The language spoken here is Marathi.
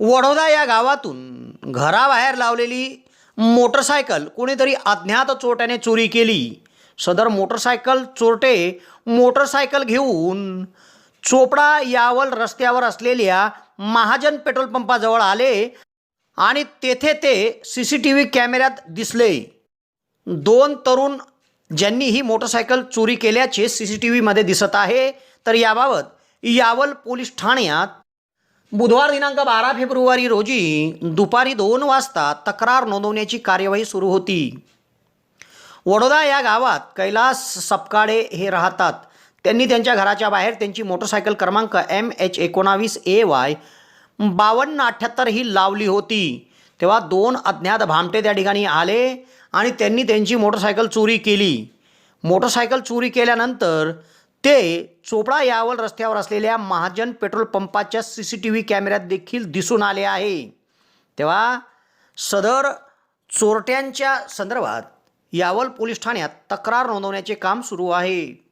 वडोदा या गावातून घराबाहेर लावलेली मोटरसायकल कोणीतरी अज्ञात चोरट्याने चोरी केली. सदर मोटरसायकल चोरटे मोटरसायकल घेऊन चोपडा यावल रस्त्यावर असलेल्या महाजन पेट्रोल पंपाजवळ आले आणि तेथे ते सी सी टी व्ही कॅमेऱ्यात दिसले. दोन तरुण ज्यांनी ही मोटरसायकल चोरी केल्याचे सी सी टी व्हीमध्ये दिसत आहे. तर याबाबत यावल पोलीस ठाण्यात बुधवार दिनांक बारा फेब्रुवारी रोजी दुपारी दोन वाजता तक्रार नोंदवण्याची कार्यवाही सुरू होती. वडोदा या गावात कैलास सपकाळे हे राहतात. त्यांनी त्यांच्या घराच्या बाहेर त्यांची मोटरसायकल क्रमांक एम एच एकोणावीस ए वाय बावन्न अठ्ठ्याहत्तर ही लावली होती. तेव्हा दोन अज्ञात भामटे त्या ठिकाणी आले आणि त्यांनी त्यांची मोटरसायकल चोरी केली. मोटरसायकल चोरी केल्यानंतर ते चोपडा यावल रस्त्यावर असलेल्या महाजन पेट्रोल पंपाच्या सी सी टी व्ही कॅमेऱ्यात देखील दिसून आले आहे. तेव्हा सदर चोरट्यांच्या संदर्भात यावल पोलीस ठाण्यात तक्रार नोंदवण्याचे काम सुरू आहे.